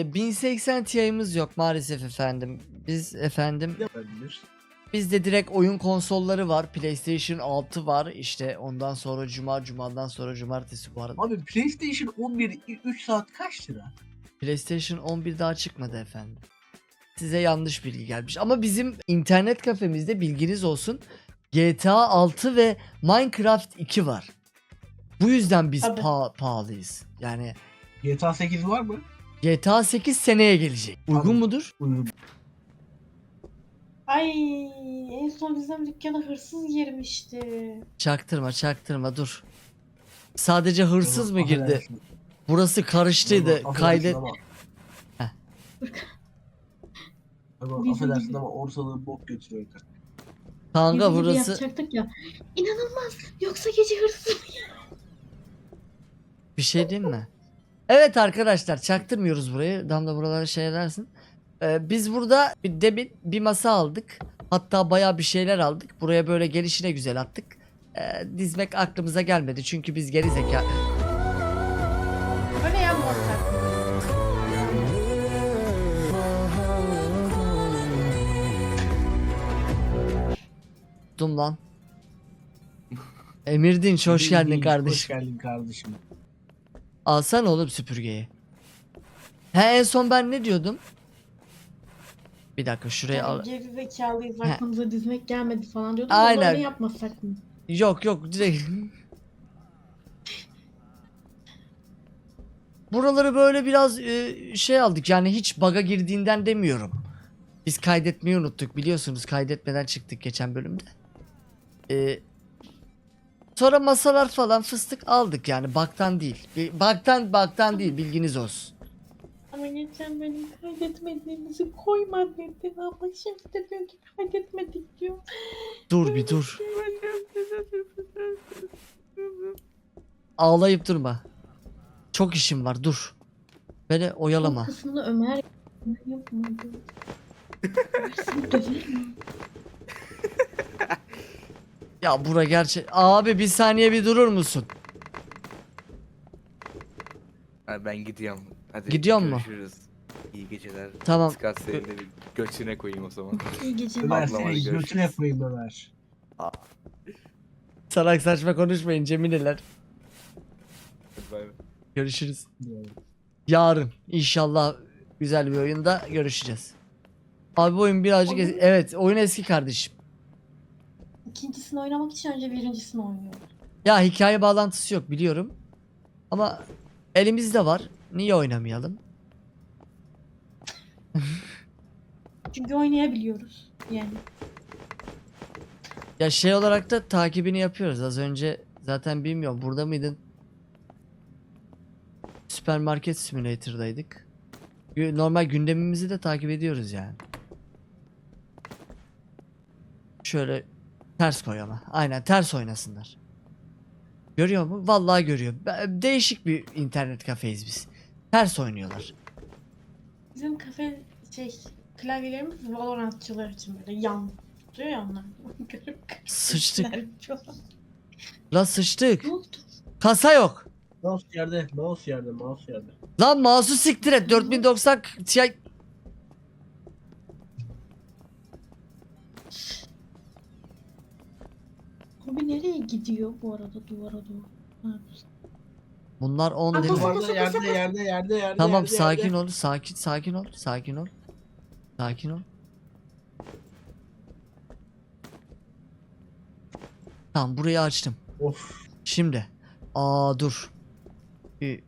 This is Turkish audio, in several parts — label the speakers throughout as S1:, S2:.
S1: Ee, 1080 Ti'miz yok maalesef efendim. Biz efendim
S2: Yapabilir.
S1: bizde direkt oyun konsolları var. PlayStation 6 var. İşte ondan sonra cuma, cumadan sonra cumartesi bu arada.
S2: Abi PlayStation 11 3 saat kaç lira?
S1: PlayStation 11 daha çıkmadı efendim. Size yanlış bilgi gelmiş. Ama bizim internet kafemizde bilginiz olsun. GTA 6 ve Minecraft 2 var. Bu yüzden biz pa- pahalıyız. Yani
S2: GTA 8 var mı?
S1: GTA 8 seneye gelecek. Uygun mudur?
S2: Uygun.
S3: Ay en son bizim dükkana hırsız girmişti.
S1: Çaktırma çaktırma dur. Sadece hırsız mı girdi?
S2: Affedersin.
S1: Burası karıştıydı.
S2: Affedersin
S1: Kaydet.
S2: ama-
S1: Heh.
S2: Ama
S3: Bizim
S2: affedersin
S3: gibi.
S2: ama ortalığı bok götürüyor.
S1: Kanka
S3: Bizim gibi
S1: burası
S3: yapacaktık ya. İnanılmaz. Yoksa gece hırsız mı?
S1: bir şey değil mi? Evet arkadaşlar çaktırmıyoruz burayı. Damla buralara şey edersin. Ee, biz burada bir demin bir masa aldık. Hatta bayağı bir şeyler aldık. Buraya böyle gelişine güzel attık. Ee, dizmek aklımıza gelmedi. Çünkü biz geri zeka...
S3: Öyle yapmasak.
S1: Dum lan. Emir Dinç hoş geldin
S2: değil. Hoş
S1: kardeşim.
S2: geldin kardeşim.
S1: Alsana oğlum süpürgeyi. He en son ben ne diyordum? Bir dakika şuraya al.
S3: Geri zekalıyız aklımıza dizmek gelmedi falan diyordum.
S1: Aynen.
S3: Öyle yapmasak mı?
S1: Yok yok direkt. Buraları böyle biraz e, şey aldık yani hiç baga girdiğinden demiyorum. Biz kaydetmeyi unuttuk biliyorsunuz kaydetmeden çıktık geçen bölümde. E, sonra masalar falan fıstık aldık yani baktan değil. Baktan baktan değil bilginiz olsun.
S3: Ama geçen benim kaydetmediğimizi koyma dedi. Ama şimdi de diyor ki kaydetmedik diyor.
S1: Dur bir dur. Ağlayıp durma. Çok işim var dur. Beni oyalama.
S3: Kısmını Ömer yapmadı.
S1: Ya bura gerçek. Abi bir saniye bir durur musun?
S4: Hadi ben gidiyorum. Hadi
S1: Gidiyor mu?
S4: Görüşürüz. İyi geceler.
S1: Tamam.
S4: Skat seni de bir göçüne koyayım o zaman.
S3: İyi geceler.
S2: Ömer seni
S4: görüşürüz.
S2: götüne koyayım Ömer.
S1: Salak saçma konuşmayın Cemileler.
S4: Hadi bay bay.
S1: Görüşürüz. Yarın inşallah güzel bir oyunda görüşeceğiz. Abi bu oyun birazcık es- evet oyun eski kardeşim.
S3: İkincisini oynamak için önce birincisini oynuyorum.
S1: Ya hikaye bağlantısı yok biliyorum. Ama elimizde var. Niye oynamayalım?
S3: Çünkü oynayabiliyoruz. Yani.
S1: Ya şey olarak da takibini yapıyoruz. Az önce zaten bilmiyorum burada mıydın? Süpermarket Simulator'daydık. Gü- Normal gündemimizi de takip ediyoruz yani. Şöyle ters koy ama. Aynen ters oynasınlar. Görüyor mu? Vallahi görüyor. Değişik bir internet kafeyiz biz. Ters oynuyorlar.
S3: Bizim kafe şey klavyelerimiz Valorantçılar için böyle yan tutuyor ya onlar. Görüp
S1: Sıçtık. La sıçtık.
S3: Ne oldu?
S1: Kasa yok.
S2: Mouse yerde, mouse yerde, mouse yerde.
S1: Lan mouse'u siktir et. 4090 Ti
S3: Abi nereye gidiyor bu arada duvara doğru? Yapıyorsun?
S1: Bunlar 10
S3: Aa,
S1: değil mi?
S2: Duvarda yerde, yerde, yerde, yerde.
S1: Tamam
S2: yerde,
S1: sakin
S2: yerde.
S1: ol, sakin, sakin ol, sakin ol. Sakin ol. Tamam burayı açtım.
S2: Of.
S1: Şimdi. Aa dur. Bir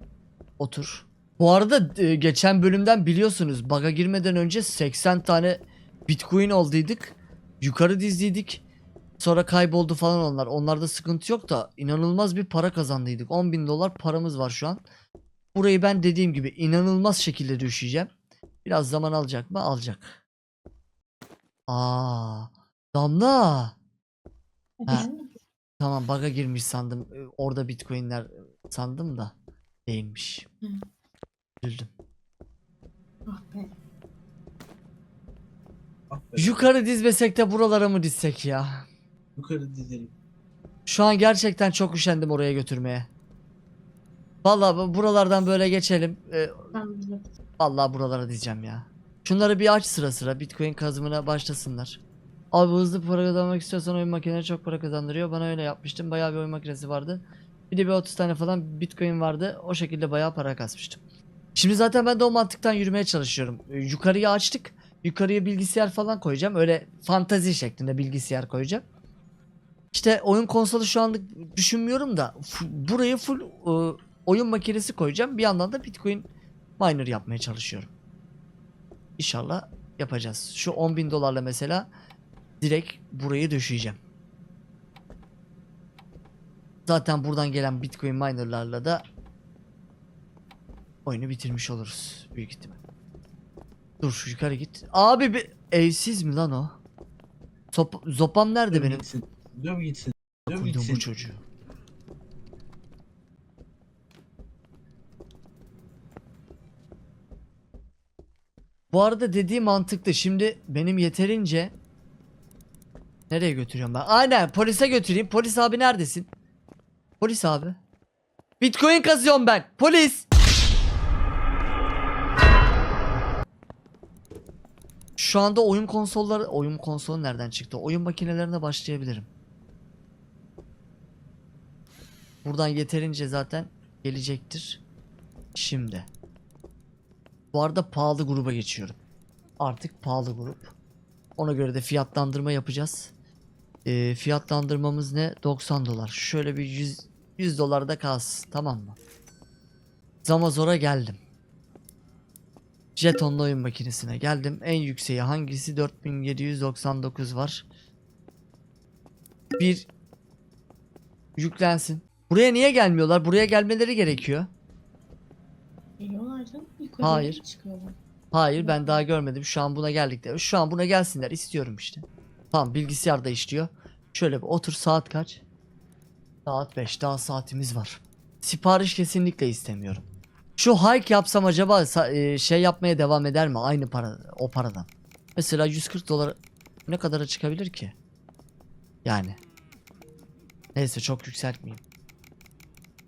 S1: otur. Bu arada e, geçen bölümden biliyorsunuz baga girmeden önce 80 tane Bitcoin olduydık. Yukarı dizdiydik. Sonra kayboldu falan onlar. Onlarda sıkıntı yok da inanılmaz bir para kazandıydık. 10 bin dolar paramız var şu an. Burayı ben dediğim gibi inanılmaz şekilde düşeceğim. Biraz zaman alacak mı? Alacak. Aa, Damla. Ha. Tamam bug'a girmiş sandım. Ee, Orada bitcoinler sandım da değilmiş. Üzüldüm.
S3: Ah be.
S2: Ah be.
S1: Yukarı dizmesek de buralara mı dizsek ya?
S2: Yukarı dizelim.
S1: Şu an gerçekten çok üşendim oraya götürmeye. Vallahi bu- buralardan böyle geçelim. Ee,
S3: biliyorum.
S1: Vallahi buralara diyeceğim ya. Şunları bir aç sıra sıra Bitcoin kazımına başlasınlar. Abi hızlı para kazanmak istiyorsan oyun makineleri çok para kazandırıyor. Bana öyle yapmıştım. Bayağı bir oyun makinesi vardı. Bir de bir 30 tane falan Bitcoin vardı. O şekilde bayağı para kasmıştım. Şimdi zaten ben de o mantıktan yürümeye çalışıyorum. Ee, Yukarıya açtık. Yukarıya bilgisayar falan koyacağım. Öyle fantazi şeklinde bilgisayar koyacağım. İşte oyun konsolu şu anlık düşünmüyorum da burayı full e, oyun makinesi koyacağım. Bir yandan da Bitcoin miner yapmaya çalışıyorum. İnşallah yapacağız. Şu 10 bin dolarla mesela direkt burayı döşeyeceğim. Zaten buradan gelen Bitcoin minerlarla da oyunu bitirmiş oluruz büyük ihtimal. Dur şu yukarı git. Abi bir evsiz mi lan o? Sop zopam nerede benim?
S2: Döv gitsin. Döv
S1: Koydum
S2: gitsin.
S1: bu çocuğu. Bu arada dediği mantıklı. Şimdi benim yeterince nereye götürüyorum ben? Aynen polise götüreyim. Polis abi neredesin? Polis abi. Bitcoin kazıyorum ben. Polis. Şu anda oyun konsolları, oyun konsolu nereden çıktı? Oyun makinelerine başlayabilirim. Buradan yeterince zaten gelecektir. Şimdi. Bu arada pahalı gruba geçiyorum. Artık pahalı grup. Ona göre de fiyatlandırma yapacağız. Ee, fiyatlandırmamız ne? 90 dolar. Şöyle bir 100, 100 dolar da kalsın. Tamam mı? Zamazor'a geldim. Jetonlu oyun makinesine geldim. En yükseği hangisi? 4799 var. Bir yüklensin. Buraya niye gelmiyorlar? Buraya gelmeleri gerekiyor.
S3: Geliyorlar canım. Yukarı
S1: Hayır.
S3: çıkıyorlar.
S1: Hayır ben daha görmedim. Şu an buna geldikleri. Şu an buna gelsinler istiyorum işte. Tamam bilgisayarda işliyor. Şöyle bir otur saat kaç? Saat 5 daha saatimiz var. Sipariş kesinlikle istemiyorum. Şu hike yapsam acaba e, şey yapmaya devam eder mi? Aynı para o paradan. Mesela 140 dolar ne kadara çıkabilir ki? Yani. Neyse çok yükseltmeyeyim.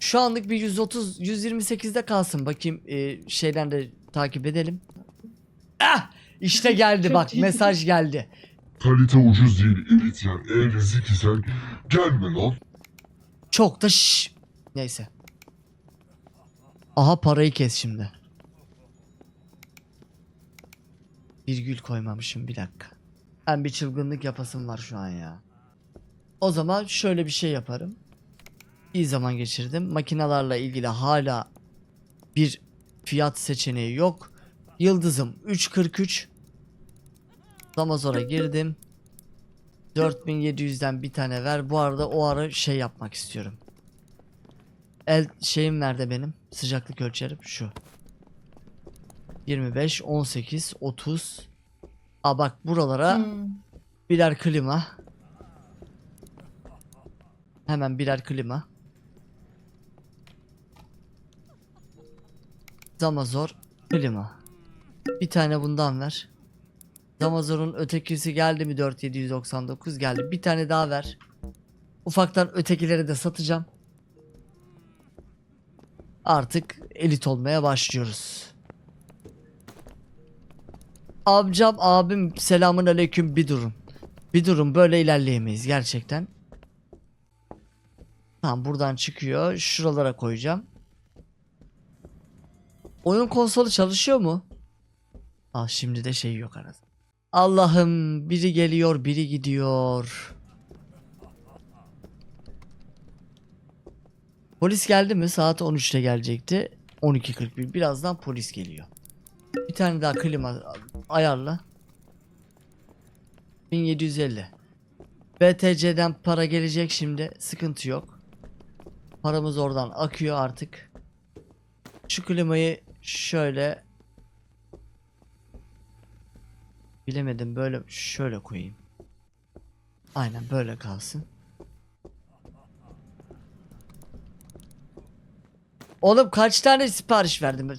S1: Şu anlık bir 130 128'de kalsın bakayım e, şeyden de takip edelim. Ah! İşte geldi bak mesaj geldi.
S5: Kalite ucuz değil elit yer. Eğer ezik isen gelme lan.
S1: Çok da şş. Neyse. Aha parayı kes şimdi. Virgül koymamışım bir dakika. Ben bir çılgınlık yapasım var şu an ya. O zaman şöyle bir şey yaparım. İyi zaman geçirdim. Makinalarla ilgili hala bir fiyat seçeneği yok. Yıldızım 343. Zamazor'a girdim. 4700'den bir tane ver. Bu arada o ara şey yapmak istiyorum. El şeyim nerede benim? Sıcaklık ölçerim şu. 25, 18, 30. Aa bak buralara
S3: Hmm.
S1: birer klima. Hemen birer klima. Zamazor klima. Bir tane bundan ver. Zamazor'un ötekisi geldi mi 4799 geldi. Bir tane daha ver. Ufaktan ötekileri de satacağım. Artık elit olmaya başlıyoruz. Amcam abim selamun aleyküm bir durun. Bir durun böyle ilerleyemeyiz gerçekten. Tamam buradan çıkıyor. Şuralara koyacağım. Oyun konsolu çalışıyor mu? Aa şimdi de şey yok arada. Allah'ım biri geliyor biri gidiyor. Polis geldi mi? Saat 13'te gelecekti. 12.41 birazdan polis geliyor. Bir tane daha klima ayarla. 1750. BTC'den para gelecek şimdi. Sıkıntı yok. Paramız oradan akıyor artık. Şu klimayı şöyle bilemedim böyle şöyle koyayım. Aynen böyle kalsın. Oğlum kaç tane sipariş verdim?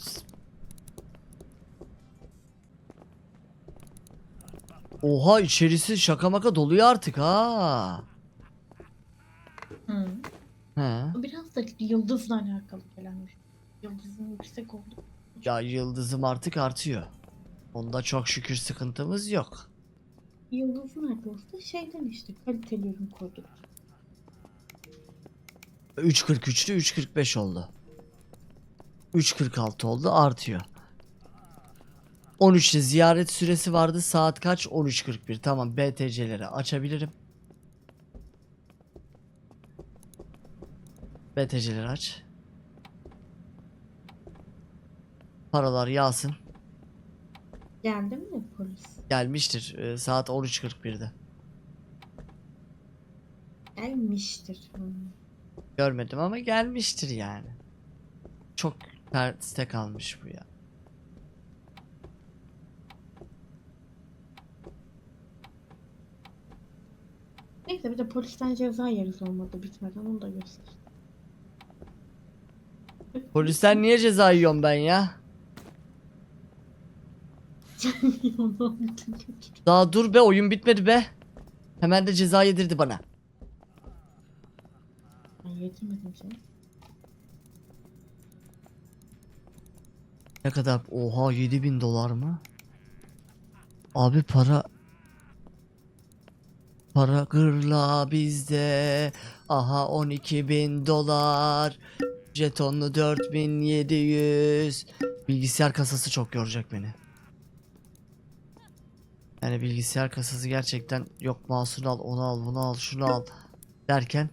S1: Oha içerisi şaka maka doluyor artık ha.
S3: Hmm.
S1: He.
S3: Biraz da yıldızla alakalı gelenmiş. Yıldızın yüksek olduğu
S1: Ya yıldızım artık artıyor. Onda çok şükür sıkıntımız yok.
S3: Yıldız nerede olsa şeyden işte kaliteli ürün koyduk.
S1: 3.43'tü 3.45 oldu. 3.46 oldu artıyor. 13'te ziyaret süresi vardı. Saat kaç? 13.41. Tamam BTC'leri açabilirim. BTC'leri aç. Paralar yağsın.
S3: Geldi mi polis?
S1: Gelmiştir. Ee, saat 13.41'de.
S3: Gelmiştir. Hmm.
S1: Görmedim ama gelmiştir yani. Çok terste kalmış bu ya.
S3: Neyse bir de polisten ceza yeriz olmadı bitmeden onu da göster.
S1: Polisten niye ceza yiyorum ben ya? Daha dur be oyun bitmedi be. Hemen de ceza yedirdi bana.
S3: Ben yedirmedim seni.
S1: Ne kadar? Oha 7000 dolar mı? Abi para Para gırla bizde Aha 12 bin dolar Jetonlu 4700 Bilgisayar kasası çok yoracak beni Yani bilgisayar kasası gerçekten Yok mouse'unu al onu al bunu al şunu al Derken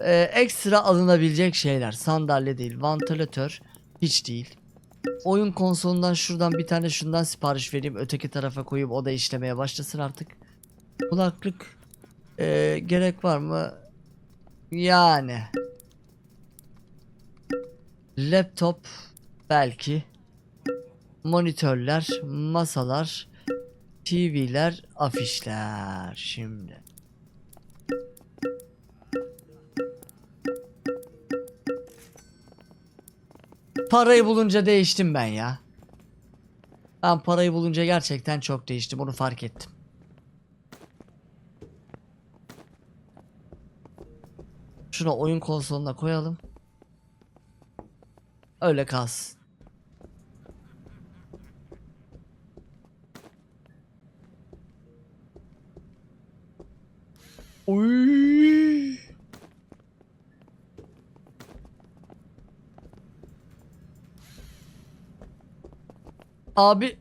S1: e, Ekstra alınabilecek şeyler Sandalye değil vantilatör Hiç değil oyun konsolundan şuradan bir tane şundan sipariş vereyim öteki tarafa koyup o da işlemeye başlasın artık. Kulaklık eee, gerek var mı? Yani. Laptop belki. Monitörler, masalar, TV'ler, afişler şimdi. Parayı bulunca değiştim ben ya. Ben parayı bulunca gerçekten çok değiştim. Onu fark ettim. Şunu oyun konsoluna koyalım. Öyle kalsın. Uy. Abi.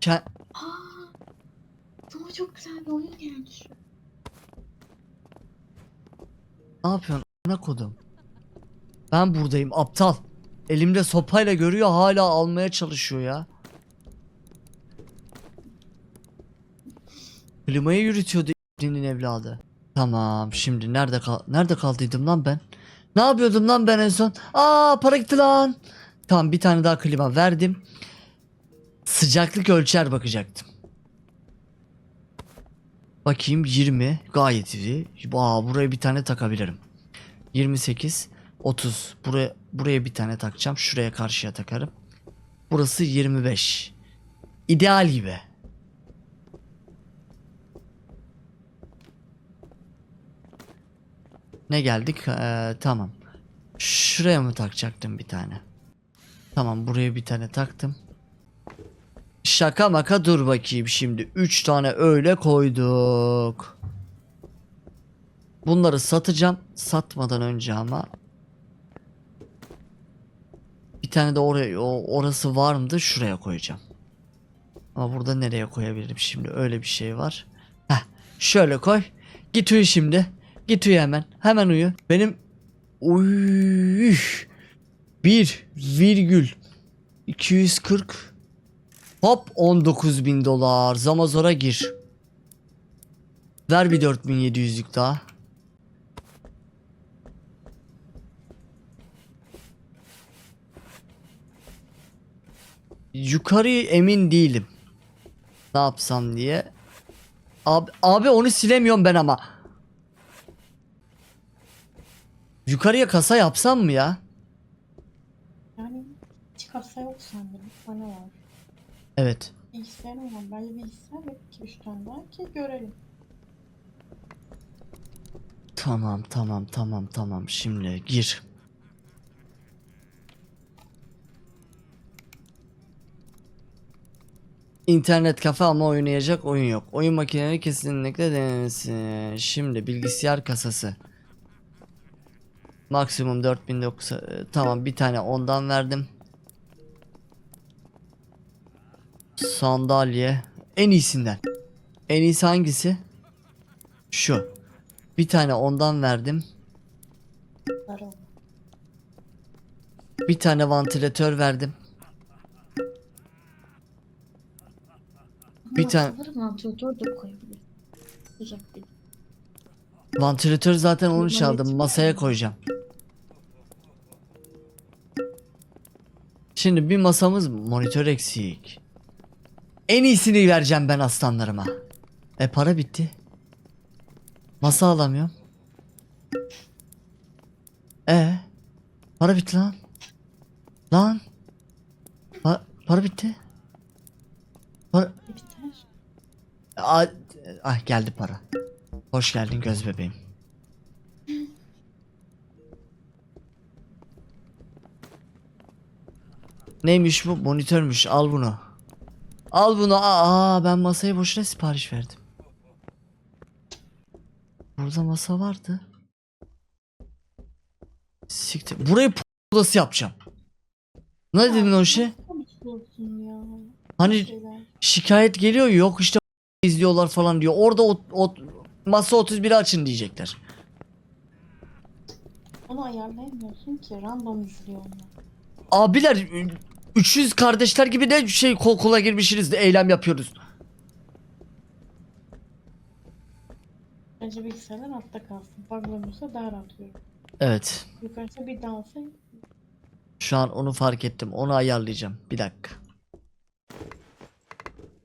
S1: Ke-
S3: Aa, sana çok güzel bir oyun geldi şu.
S1: ne yapıyorsun? Ne kodum? Ben buradayım aptal. Elimde sopayla görüyor hala almaya çalışıyor ya. Klimayı yürütüyordu dinin evladı. Tamam şimdi nerede kal nerede kaldıydım lan ben? Ne yapıyordum lan ben en son? Aa para gitti lan. Tamam bir tane daha klima verdim. Sıcaklık ölçer bakacaktım. Bakayım 20 gayet iyi. Aa buraya bir tane takabilirim. 28 30 buraya buraya bir tane takacağım. Şuraya karşıya takarım. Burası 25. İdeal gibi. Ne geldik? Ee, tamam. Şuraya mı takacaktım bir tane? Tamam buraya bir tane taktım. Şaka maka dur bakayım şimdi. 3 tane öyle koyduk. Bunları satacağım. Satmadan önce ama. Bir tane de oraya orası var mıdır? Şuraya koyacağım. Ama burada nereye koyabilirim şimdi? Öyle bir şey var. Heh, şöyle koy. Git uyu şimdi. Git uyu hemen. Hemen uyu. Benim Uy. 1 virgül 240 Hop 19 bin dolar. Zamazora gir. Ver bir 4700'lük daha. Yukarıyı emin değilim. Ne yapsam diye. Abi, abi onu silemiyorum ben ama. Yukarıya kasa yapsam mı ya?
S3: Yani çıkarsa yok sanırım. Bana var.
S1: Evet.
S3: Bilgisayarım var. Bence bilgisayar yok ki 3 tane görelim.
S1: Tamam tamam tamam tamam şimdi gir. İnternet kafe ama oynayacak oyun yok. Oyun makineleri kesinlikle denemesi. Şimdi bilgisayar kasası. Maksimum 4900. e, Tamam bir tane ondan verdim. Sandalye. En iyisinden. En iyisi hangisi? Şu. Bir tane ondan verdim. Bir tane vantilatör verdim. Bir tane-
S3: vantilatör de koyabilir. Sıcak değil.
S1: Vantilatör zaten onu çaldım. Masaya koyacağım. Şimdi bir masamız monitör eksik. En iyisini vereceğim ben aslanlarıma. E para bitti. Masa alamıyorum. E para bitti lan. Lan. Pa- para bitti. Para
S3: Biter.
S1: Aa, ah geldi para. Hoş geldin göz bebeğim. Neymiş bu? Monitörmüş. Al bunu. Al bunu. Aa ben masaya boşuna sipariş verdim. Burada masa vardı. Siktir. Burayı odası yapacağım. Ne dedin o şey?
S3: Ya.
S1: Hani şikayet geliyor yok işte izliyorlar falan diyor. Orada o, o masa 31'i açın diyecekler.
S3: Onu ayarlayamıyorsun ki. Random izliyor onu.
S1: Abiler 300 kardeşler gibi de şey kol kola girmişsiniz de eylem yapıyoruz.
S3: Bence bilgisayarlar altta kalsın. Buglanırsa daha rahat görür.
S1: Evet.
S3: Yukarısı bir olsa
S1: Şu an onu fark ettim. Onu ayarlayacağım. Bir dakika.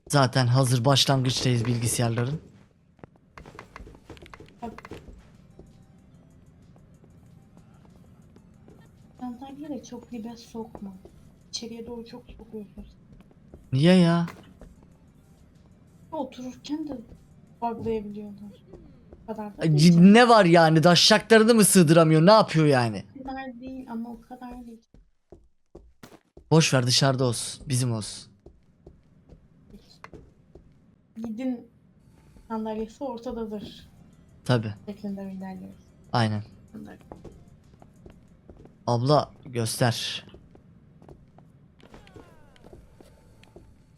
S1: Zaten hazır başlangıçtayız bilgisayarların.
S3: çantayı çok dibe sokma. İçeriye doğru çok sokuyorsun.
S1: Niye ya?
S3: Otururken de buglayabiliyorlar. O kadar da
S1: Ay,
S3: değil.
S1: Ne var yani? Daşşaklarını mı sığdıramıyor? Ne yapıyor yani?
S3: O kadar değil ama o kadar değil.
S1: Boş ver dışarıda olsun. Bizim olsun.
S3: Gidin sandalyesi ortadadır.
S1: Tabi.
S3: Şeklinde ilerliyoruz.
S1: Aynen.
S3: Bunlar.
S1: Abla göster.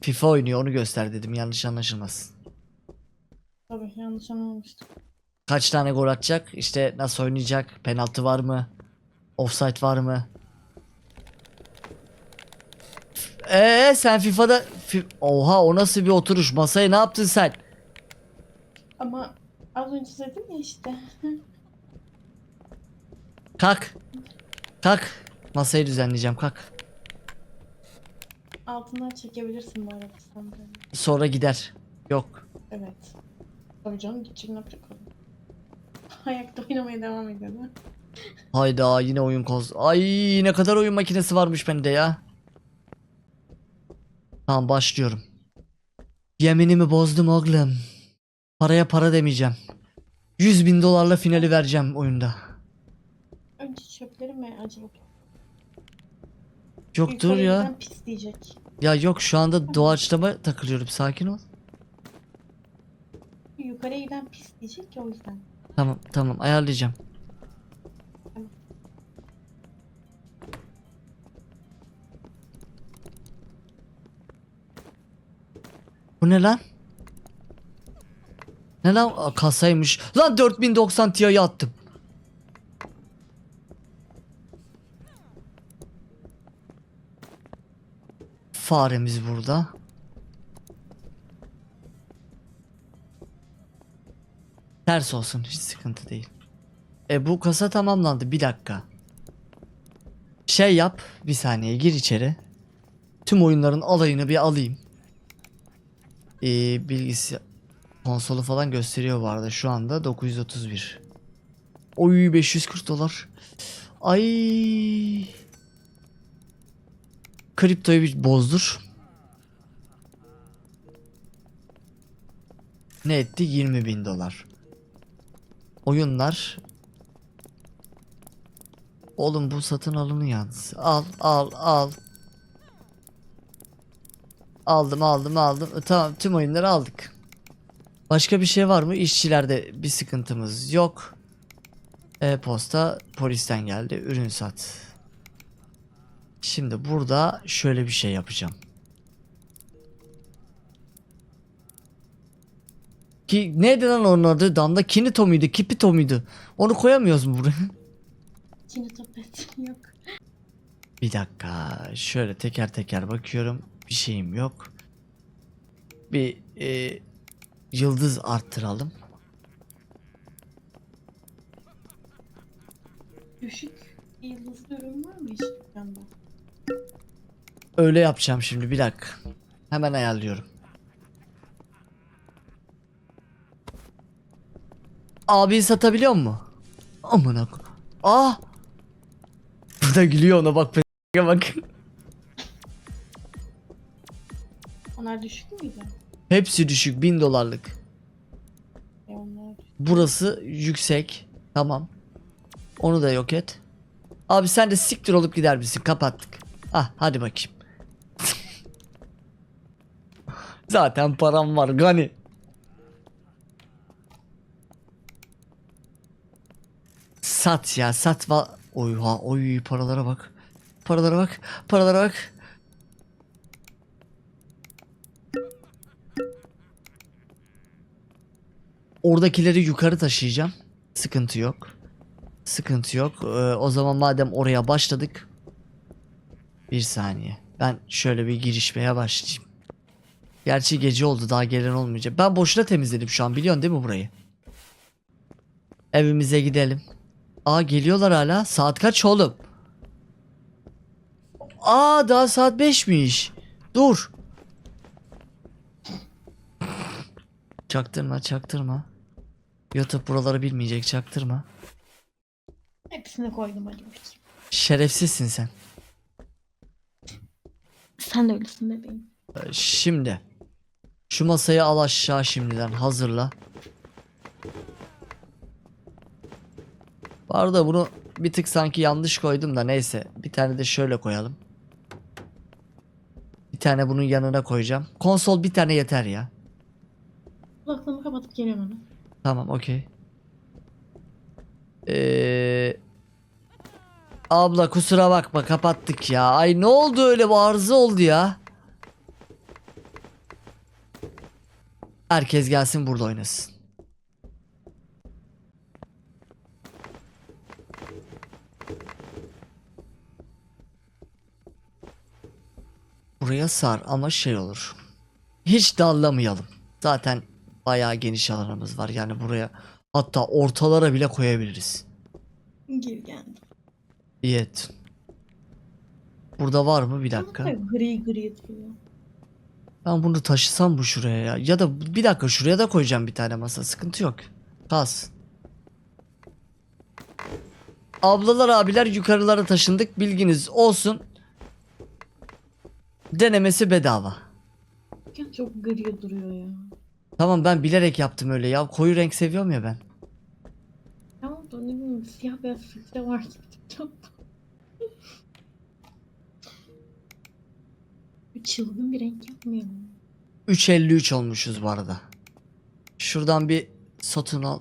S1: FIFA oynuyor onu göster dedim yanlış anlaşılmasın.
S3: Tabii yanlış anlamıştım.
S1: Kaç tane gol atacak? İşte nasıl oynayacak? Penaltı var mı? Offside var mı? Eee sen FIFA'da Fi- Oha o nasıl bir oturuş? Masaya ne yaptın sen?
S3: Ama az önce dedim ya işte.
S1: Kalk. Kalk. Masayı düzenleyeceğim kalk.
S3: Altından çekebilirsin bu arada sandalye.
S1: Sonra gider. Yok.
S3: Evet. Tabii canım gidecek ne yapacak o? Ayakta oynamaya devam ediyor değil mi?
S1: Hayda yine oyun koz. Ay ne kadar oyun makinesi varmış bende ya. Tamam başlıyorum. Yeminimi bozdum oğlum. Paraya para demeyeceğim. 100 bin dolarla finali vereceğim oyunda.
S3: Önce çöpleri mi acaba?
S1: Yok dur ya.
S3: Pis diyecek.
S1: Ya yok şu anda doğaçlama takılıyorum sakin ol.
S3: Yukarıya giden pis diyecek ya o yüzden.
S1: Tamam tamam ayarlayacağım. Bu ne lan? Ne lan? Aa, kasaymış. Lan 4090 Ti'yi attım. Faremiz burada. Ters olsun hiç sıkıntı değil. E bu kasa tamamlandı bir dakika. Şey yap bir saniye gir içeri. Tüm oyunların alayını bir alayım. Ee, bilgisayar konsolu falan gösteriyor bu arada şu anda 931. Oy 540 dolar. Ay. Kriptoyu bir bozdur. Ne etti? 20 bin dolar. Oyunlar. Oğlum bu satın alını yalnız. Al al al. Aldım aldım aldım. E, Tamam tüm oyunları aldık. Başka bir şey var mı? İşçilerde bir sıkıntımız yok. E-posta polisten geldi. Ürün sat. Şimdi burada şöyle bir şey yapacağım. Ki neydi lan onun adı? Damda Kinito muydu? Kipito muydu? Onu koyamıyoruz mu buraya?
S3: Yine topet yok.
S1: Bir dakika. Şöyle teker teker bakıyorum. Bir şeyim yok. Bir e, yıldız arttıralım.
S3: Düşük yıldızlı ürün var mı hiç dükkanda?
S1: Öyle yapacağım şimdi bir dakika. Hemen ayarlıyorum. Abi satabiliyor mu? Amına ko- Ah! Burada gülüyor ona bak pe- bak.
S3: Onlar düşük müydü?
S1: Hepsi düşük 1000 dolarlık.
S3: E.
S1: Burası yüksek. Tamam. Onu da yok et. Abi sen de siktir olup gider misin? Kapattık. Ah hadi bakayım. Zaten param var gani. Sat ya sat va Oy ha oy paralara bak. Paralara bak. Paralara bak. Oradakileri yukarı taşıyacağım. Sıkıntı yok. Sıkıntı yok. Ee, o zaman madem oraya başladık. Bir saniye. Ben şöyle bir girişmeye başlayayım. Gerçi gece oldu daha gelen olmayacak. Ben boşuna temizledim şu an biliyorsun değil mi burayı? Evimize gidelim. Aa geliyorlar hala. Saat kaç oğlum? Aa daha saat 5'miş. Dur. Çaktırma çaktırma. YouTube buraları bilmeyecek çaktırma.
S3: Hepsini koydum hadi bakayım.
S1: Şerefsizsin sen.
S3: Sen de öylesin bebeğim.
S1: Ee, Şimdi. Şu masayı al aşağı şimdiden hazırla. Bu arada bunu bir tık sanki yanlış koydum da neyse. Bir tane de şöyle koyalım. Bir tane bunun yanına koyacağım. Konsol bir tane yeter ya.
S3: Kulaklığımı kapatıp geliyorum hemen.
S1: Tamam okey. Ee, abla kusura bakma kapattık ya. Ay ne oldu öyle bir arıza oldu ya. Herkes gelsin burada oynasın. Buraya sar ama şey olur. Hiç dallamayalım. Zaten bayağı geniş alanımız var. Yani buraya hatta ortalara bile koyabiliriz.
S3: Geri geldim.
S1: İyi et. Burada var mı? Bir dakika.
S3: Gri gri duruyor.
S1: Ben bunu taşısam bu şuraya ya. Ya da bir dakika şuraya da koyacağım bir tane masa. Sıkıntı yok. Kas. Ablalar abiler yukarılara taşındık. Bilginiz olsun. Denemesi bedava.
S3: Ya çok gri duruyor ya.
S1: Tamam ben bilerek yaptım öyle ya. Koyu renk seviyorum ya ben.
S3: Tamam da ne bileyim siyah beyaz filtre var gibi. Çok Bir çılgın bir renk yapmıyor mu?
S1: 3.53 olmuşuz bu arada. Şuradan bir satın al.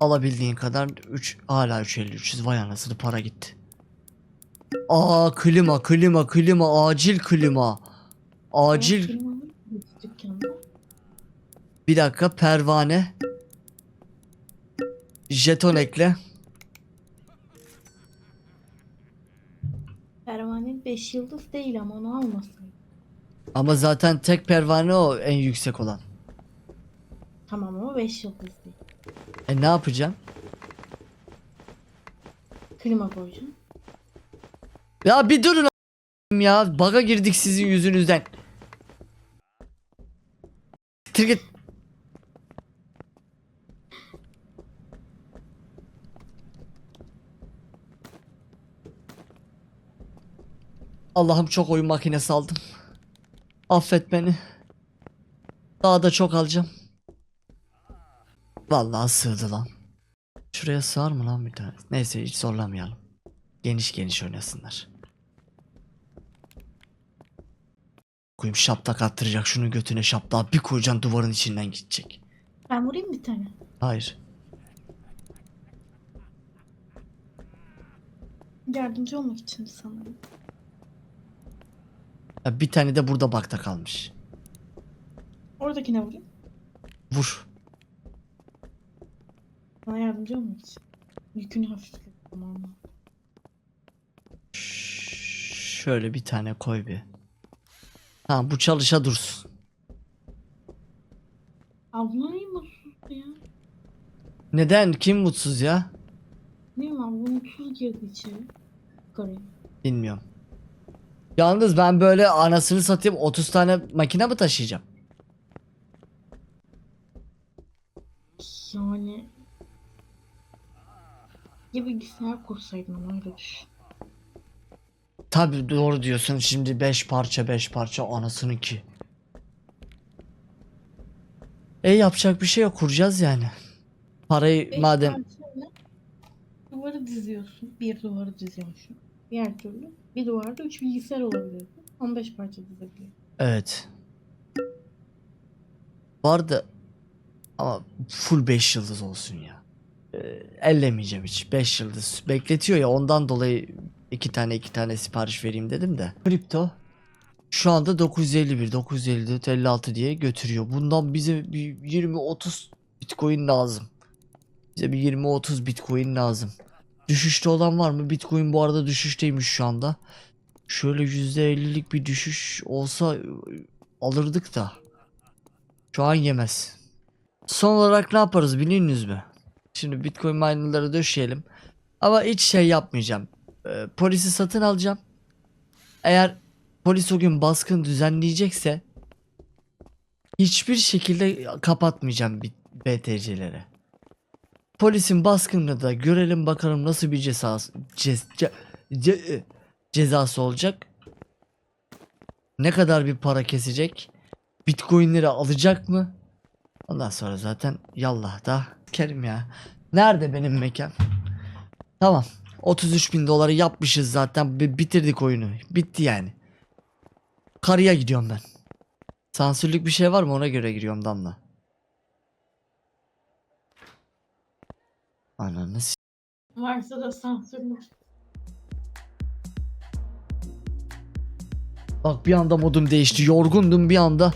S1: Alabildiğin kadar 3 hala 3.53'üz. Vay anasını para gitti. Aa klima klima klima acil klima. Acil bir dakika pervane. Jeton ekle.
S3: Pervane 5 yıldız değil ama onu almasın.
S1: Ama zaten tek pervane o en yüksek olan.
S3: Tamam ama 5 yıldız değil.
S1: E ne yapacağım?
S3: Klima koyacağım.
S1: Ya bir durun ya. Baga girdik sizin yüzünüzden. Siktir git. Allah'ım çok oyun makinesi aldım. Affet beni. Daha da çok alacağım. Vallahi sığdı lan. Şuraya sığar mı lan bir tane? Neyse hiç zorlamayalım. Geniş geniş oynasınlar. Koyayım şaplak attıracak şunun götüne şaplığa bir koyacaksın duvarın içinden gidecek.
S3: Ben vurayım bir tane.
S1: Hayır.
S3: Yardımcı olmak için sanırım.
S1: Ya bir tane de burada bakta kalmış.
S3: Oradakine vurayım.
S1: Vur.
S3: Bana yardımcı olmak için. Yükünü hafiflet tamam mı?
S1: Şöyle bir tane koy bir. Tamam bu çalışa dursun.
S3: Abla iyi mutsuz ya?
S1: Neden? Kim mutsuz ya?
S3: Ne var bu mutsuz girdi içeri. Yukarıya.
S1: Bilmiyorum. Yalnız ben böyle anasını satayım 30 tane makine mi taşıyacağım?
S3: Yani... Ya bilgisayar kursaydın ama öyle düşün.
S1: Tabi doğru diyorsun şimdi 5 parça 5 parça anasını ki. E yapacak bir şey yok kuracağız yani. Parayı
S3: Beş
S1: madem
S3: Duvarı diziyorsun. Bir duvarı diziyorsun. Diğer türlü bir duvarda üç bilgisayar olabilir. 15 parça dizebiliyor.
S1: evet. Vardı ama full 5 yıldız olsun ya. Ee, ellemeyeceğim hiç 5 yıldız. Bekletiyor ya ondan dolayı iki tane iki tane sipariş vereyim dedim de. Kripto şu anda 951, 954, 56 diye götürüyor. Bundan bize bir 20-30 bitcoin lazım. Bize bir 20-30 bitcoin lazım. Düşüşte olan var mı? Bitcoin bu arada düşüşteymiş şu anda. Şöyle %50'lik bir düşüş olsa ıı, alırdık da. Şu an yemez. Son olarak ne yaparız biliyorsunuz mu? Şimdi Bitcoin minerları döşeyelim. Ama hiç şey yapmayacağım. Ee, polisi satın alacağım. Eğer polis o gün baskın düzenleyecekse hiçbir şekilde kapatmayacağım BTC'lere. Polisin baskınını da görelim bakalım nasıl bir cezası cez, ce- ce- cezası olacak. Ne kadar bir para kesecek? Bitcoin'leri alacak mı? Ondan sonra zaten yallah da kerim ya. Nerede benim mekan? Tamam. 33 bin doları yapmışız zaten. Bi- bitirdik oyunu. Bitti yani. Karıya gidiyorum ben. Sansürlük bir şey var mı ona göre giriyorum damla. Ananı s-
S3: Varsa da sansürlü.
S1: Bak bir anda modum değişti. Yorgundum bir anda.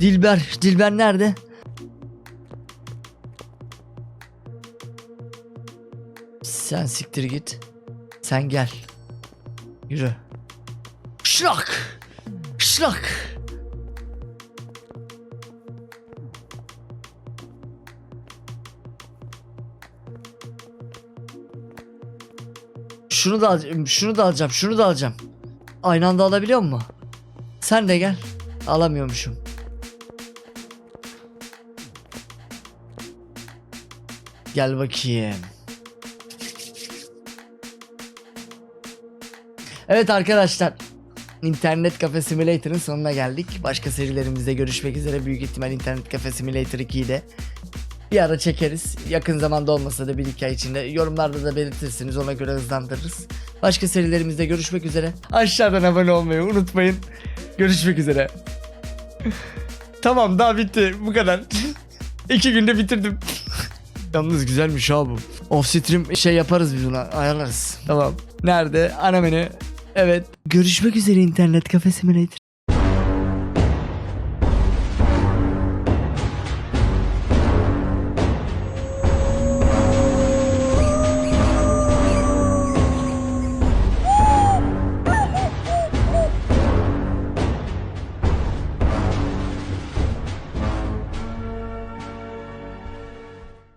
S1: Dilber, Dilber nerede? Sen siktir git. Sen gel. Yürü. Şlak. Şlak. Şunu da alacağım, şunu da alacağım, şunu da alacağım. Aynı anda alabiliyor mu? Sen de gel. Alamıyormuşum. Gel bakayım. Evet arkadaşlar. İnternet Cafe Simulator'ın sonuna geldik. Başka serilerimizde görüşmek üzere. Büyük ihtimal İnternet Cafe Simulator 2'yi de bir ara çekeriz. Yakın zamanda olmasa da bir iki ay içinde. Yorumlarda da belirtirsiniz. Ona göre hızlandırırız. Başka serilerimizde görüşmek üzere. Aşağıdan abone olmayı unutmayın. Görüşmek üzere. tamam daha bitti. Bu kadar. İki günde bitirdim. Yalnız güzelmiş ha bu. Off stream şey yaparız biz buna. Ayarlarız. Tamam. Nerede? Ana menü. Evet. Görüşmek üzere internet kafe simulator.